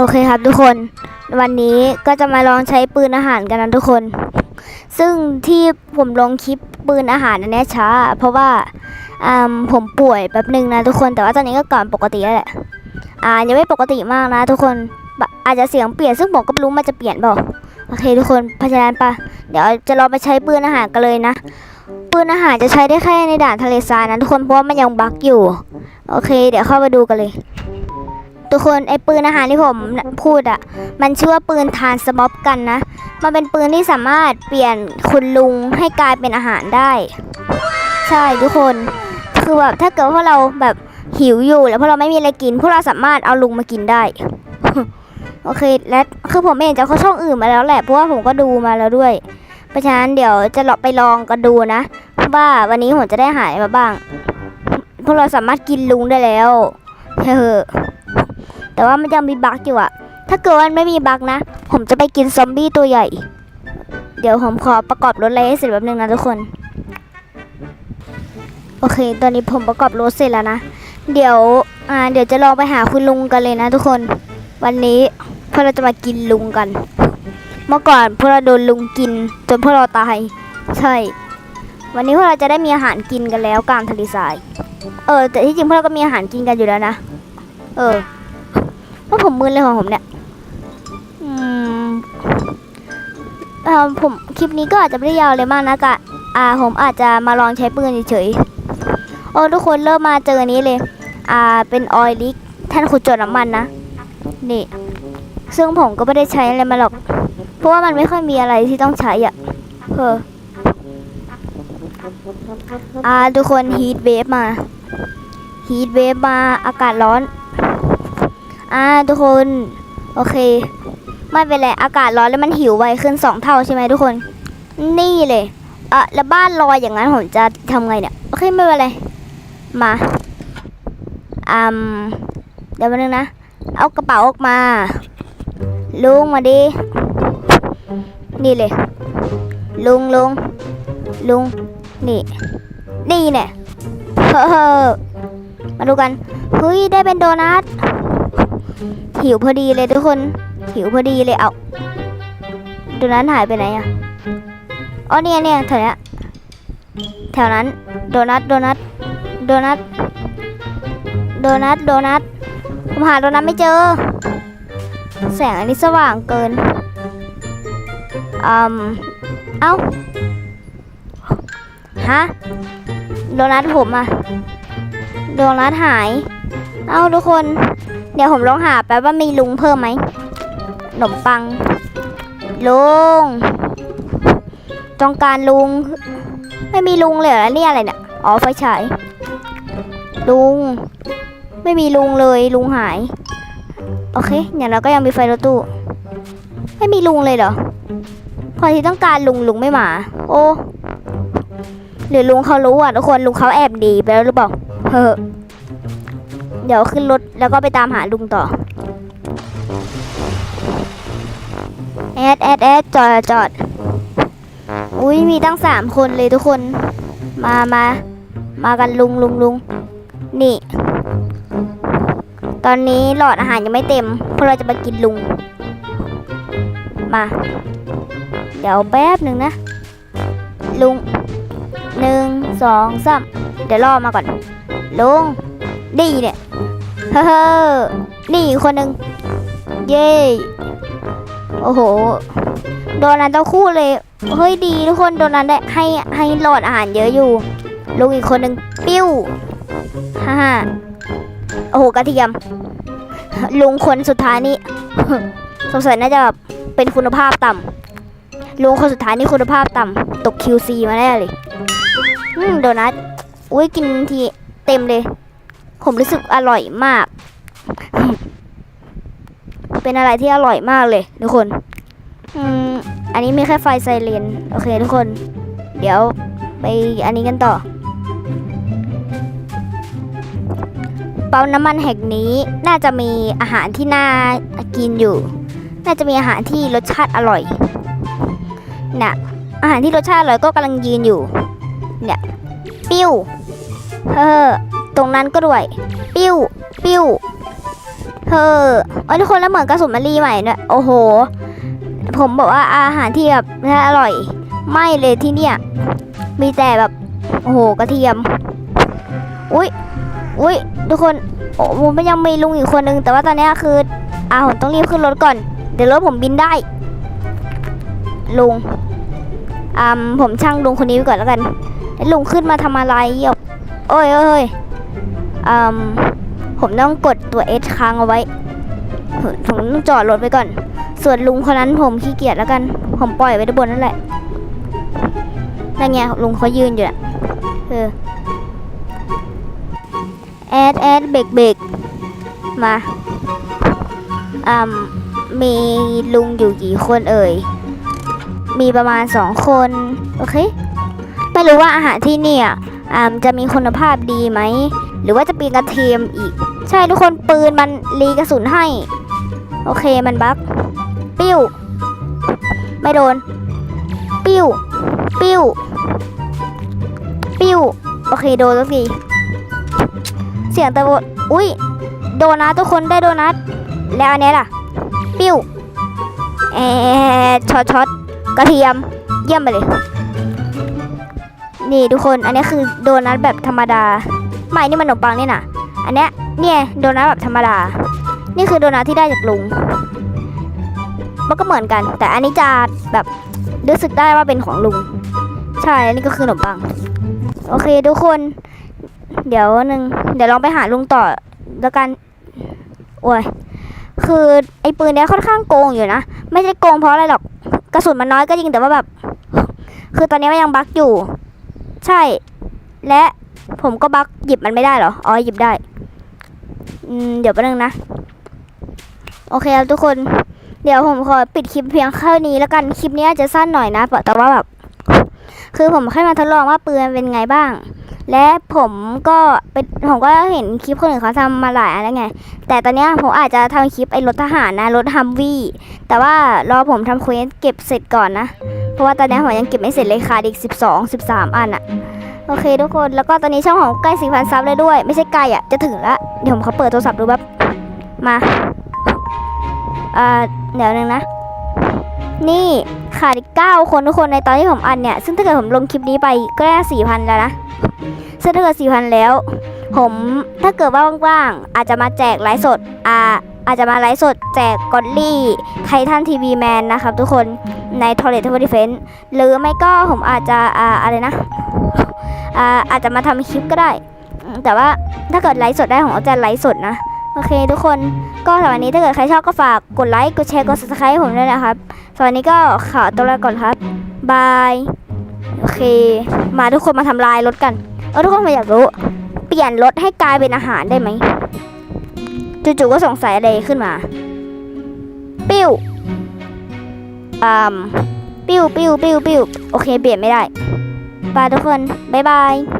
โอเคครับทุกคน วันนี้ก็จะมาลองใช้ปืนอาหารกันนะทุกคน ซึ่งที่ผมลงคลิปปืนอาหารอันเนี้ยช้า เพราะว่าอ่าผมป่วยแป๊บหนึ่งนะทุกคน แต่ว่าตอนนี้ก็ก่อนปกติแล้วแหละ อ่ายังไม่ปกติมากนะทุกคน อาจจะเสียงเปลี่ยน ซึ่งผมก็ไม่รู้มันจะเปลี่ยนเปล่าโอเคทุกคนเพราะฉะนั้นปะเดี๋ยวจะลองไปใช้ปืนอาหารกันเลยนะ ปืนอาหารจะใช้ได้แค่ในด่านทะเลทรายนะทุกคน เพราะว่ามันยังบั๊กอยู่ โอเค เดี๋ยวเข้าไปดูกันเลย ทุกคนไอ้ปืนอาหารที่ผมพูดอะ่ะ มันชื่อว่าปืนทานสม็อบกันนะ มันเป็นปืนที่สามารถเปลี่ยนคุณลุงให้กลายเป็นอาหารได้ ใช่ทุกคน คือแบบถ้าเกิดว่าเราแบบหิวอยู่แล้วพวกเราไม่มีอะไรกิน พวกเราสามารถเอาลุงมากินได้ โอเค และคือผมเองจะเข้าช่องอื่นมาแล้วแหละ เพราะว่าผมก็ดูมาแล้วด้วย เพราะฉะนั้นเดี๋ยวจะลองไปลองกันดูนะว่าวันนี้ผมจะได้หายมาบ้าง พวกเราสามารถกินลุงได้แล้วเฮ้อ แต่ว่ามันยังมีบั๊กอยู่อะถ้าเกิดว่ามันไม่มีบั๊กนะ ผมจะไปกินซอมบี้ตัวใหญ่ เดี๋ยวผมขอประกอบรถเลยให้เสร็จแบบนึงนะทุกคน โอเค ตอนนี้ผมประกอบรถเสร็จแล้วนะ เดี๋ยว อ่า เดี๋ยวจะลองไปหาคุณลุงกันเลยนะทุกคน วันนี้พวกเราจะมากินลุงกัน เมื่อก่อนพวกเราโดนลุงกินจนพวกเราตาย ใช่ วันนี้พวกเราจะได้มีอาหารกินกันแล้วกลางทะเลทราย เออ แต่ที่จริงพวกเราก็มีอาหารกินกันอยู่แล้วนะ เออ ว่าผมมึนเลยของผมเนี่ยอืมเอ่อผมคลิปนี้ก็อาจจะไม่ได้ยาวเลยมากนะกะอ่าผมอาจจะมาลองใช้ปืนเฉยๆโอ้ทุกคนเริ่มมาเจออันนี้เลย อ่าเป็นออยลิกท่านขุดจาะน้ำมันนะนี่ ซึ่งผมก็ไม่ได้ใช้อะไรมาหรอก เพราะว่ามันไม่ค่อยมีอะไรที่ต้องใช้อะเอออ่าทุกคนฮีทเวฟมาฮีทเวฟมาอากาศร้อน อ่าทุกคน โอเค ไม่เป็นไรอากาศร้อนแล้วมันหิวไวขึ้นสองเท่าใช่ไหมทุกคน นี่เลยเออแล้วบ้านลอยอย่างนั้นผมจะทำไงเนี่ย โอเคไม่เป็นไร มาอืมเดี๋ยวมานึงนะ เอากระเป๋าออกมาลุงมาดิ นี่เลย ลุงลุงลุง นี่ นี่เนี่ยเฮ้อมาดูกัน เฮ้ย ได้เป็นโดนัท หิวพอดีเลยทุกคน หิวพอดีเลยเอาโดนัทหายไปไหนอะอ๋อเนี่ยเนี่ยแถวนี้แถวนั้น โดนัทโดนัทโดนัทโดนัทโดนัทผมหาโดนัทไม่เจอ แสงอันนี้สว่างเกินอืมเอ้าฮะโดนัทผมอะโดนัทหาย เอ้าทุกคน เดี๋ยวผมลองหาแป๊บว่ามีลุงเพิ่มไหมขนมปัง ลุง ต้องการลุง ไม่มีลุงเลยเหรอเนี่ยอะไรเนี่ย อ๋อไฟฉาย ลุง ไม่มีลุงเลยลุงหาย โอเคอย่างเราก็ยังมีไฟรถตู้ ไม่มีลุงเลยเหรอ พอที่ต้องการลุงลุงไม่มา โอ้ หรือลุงเขารู้อะทุกคนลุงเขาแอบดีไปแล้วหรือเปล่าเฮ้อ เดี๋ยวขึ้นรถแล้วก็ไปตามหาลุงต่อ แอดแอดแอดจอดจอด อุ้ยมีตั้งสามคนเลยทุกคน มามามากันลุงลุงลุงนี่ ตอนนี้หลอดอาหารยังไม่เต็มเพราะเราจะมากินลุง มา เดี๋ยวแป๊บหนึ่งนะ ลุงหนึ่งสองสามเดี๋ยวรอมาก่อน ลุง ดีเนี่ยเฮ้อนี่อีกคนหนึ่งเย้โอ้โห โดนัทต้องคู่เลย เฮ้ยดีทุกคนโดนัทได้ให้ให้หลอดอาหารเยอะอยู่ลุงอีกคนหนึ่งปิ้วฮ่าฮ่าโอ้โหกระเทียม ลุงคนสุดท้ายนี่สงสัยน่าจะแบบเป็นคุณภาพต่ำลุงคนสุดท้ายนี่คุณภาพต่ำตก QC มาแน่เลย อืมโดนัท อุ้ยกินทีเต็มเลย ผมรู้สึกอร่อยมาก เป็นอะไรที่อร่อยมากเลยทุกคนอืมอันนี้มีแค่ไฟไซเรนโอเคทุกคน เดี๋ยวไปอันนี้กันต่อ เปั๊มน้ำมันแห่งนี้น่าจะมีอาหารที่น่ากินอยู่ น่าจะมีอาหารที่รสชาติอร่อยน่ะอาหารที่รสชาติอร่อยก็กำลังยืนอยู่ เนี่ย ปิ้ว เฮ้อ ตรงนั้นก็ด้วย ปิ้ว ปิ้วเฮ้อโอ้ยทุกคนแล้วเหมือนกระสุนมันรีใหม่เนี่ยโอ้โห ผมบอกว่าอาหารที่แบบอร่อย ไม่เลยที่เนี่ย มีแต่แบบ โอ้โห กระเทียม อุ้ยอุ้ยทุกคน โอ้ผมยังมีลุงอีกคนนึง แต่ว่าตอนนี้คืออ่าผมต้องรีบขึ้นรถก่อน เดี๋ยวรถผมบินได้ ลุงอ่าผมช่างลุงคนนี้ไว้ก่อนแล้วกัน ลุงขึ้นมาทำอะไรอะโอ้ยโอ้ยอยอ่า ผมต้องกดตัว S ค้างเอาไว้ ผมต้องจอดรถไปก่อน ส่วนลุงคนนั้นผมขี้เกียจแล้วกัน ผมปล่อยไว้ด้านบนนั่นแหละนั่นไงลุงเขายืนอยู่น่ะเออแอดแอดเบรกเบรกมาอืมมีลุงอยู่กี่คนเอ่ย มีประมาณสองคน โอเค ไม่รู้ว่าอาหารที่นี่อ่าจะมีคุณภาพดีไหม หรือว่าจะปีนกระเทียมอีก ใช่ทุกคนปืนมันรีกระสุนให้ โอเคมันบั๊กปิ้ว ไม่โดน ปิ้ว ปิ้ว ปิ้ว โอเคโดนแล้วสิเสียงตะโกนอุ้ยโดนัททุกคนได้โดนัทแล้วอันนี้ล่ะ ปิ้วแอช็อตช็อตกระเทียมเยี่ยมไปเลย นี่ทุกคนอันนี้คือโดนัทแบบธรรมดา ไม่นี่มันขนมปังนี่นะอันเนี้ยเนี่ยโดนัทแบบธรรมดา นี่คือโดนัทที่ได้จากลุง มันก็เหมือนกัน แต่อันนี้จะแบบรู้สึกได้ว่าเป็นของลุง ใช่อันนี้ก็คือขนมปัง โอเคทุกคน เดี๋ยวหนึ่งเดี๋ยวลองไปหาลุงต่อแล้วกัน โอ้ย คือไอ้ปืนเนี้ยค่อนข้างโกงอยู่นะ ไม่ใช่โกงเพราะอะไรหรอก กระสุนมันน้อยก็จริงแต่ว่าแบบ คือตอนนี้มันยังบั๊กอยู่ ใช่ และ ผมก็บักหยิบมันไม่ได้เหรอ อ๋อหยิบได้อืมเดี๋ยวแป๊บนึงนะ โอเคครับทุกคน เดี๋ยวผมขอปิดคลิปเพียงแค่นี้แล้วกัน คลิปนี้อาจจะสั้นหน่อยนะ แต่ว่าแบบ คือผมแค่มาทดลองว่าปืนเป็นไงบ้าง และผมก็เป็นผมก็เห็นคลิปคนอื่นเขาทำมาหลายอันแล้วไง แต่ตอนนี้ผมอาจจะทำคลิปไอ้รถทหารนะ รถฮัมวี่แต่ว่ารอผมทำเควสเก็บเสร็จก่อนนะ เพราะว่าตอนนี้ผมยังเก็บไม่เสร็จเลยค่ะอีก 12 13 อันอะ โอเคทุกคนแล้วก็ตอนนี้ช่องของใกล้4,000ซับเลยด้วย ไม่ใช่ใกล้อะจะถึงละเดี๋ยวผมขอเปิดโทรศัพท์ดูแบบมาอ่าเดี๋ยวนึงนะ นี่ขาดอีกเก้าคนทุกคนในตอนที่ผมอันเนี่ย ซึ่งถ้าเกิดผมลงคลิปนี้ไปก็ได้สี่พันแล้วนะซึ่งถ้าเกิดสี่พันแล้ว ผมถ้าเกิดว่าว่างๆอาจจะมาแจกไลฟ์สดอ่าอาจจะมาไลฟ์สดแจกกอดลี่ไททันทีวีแมนนะครับทุกคนใน t o i l e t Tower Defense หรือไม่ก็ผมอาจจะอ่าอะไรนะ อาจจะมาทำคลิปก็ได้ แต่ว่าถ้าเกิดไลฟ์สดได้ผมก็จะไลฟ์สดนะ โอเค ทุกคนก็สำหรับวันนี้ถ้าเกิดใครชอบก็ฝากกดไลค์กดแชร์กด subscribe ผมด้วยนะครับสำหรับวันนี้ก็ขอตัวลาก่อนครับบายโอเค มาทุกคนมาทำลายรถกันเออทุกคนมาอยากรู้ เปลี่ยนรถให้กลายเป็นอาหารได้ไหมจู่ๆก็สงสัยอะไรขึ้นมา ปิ้วอืมปิ้วปิ้วปิ้วปิ้วโอเค เปลี่ยนไม่ได้ ทุกคน บ๊ายบาย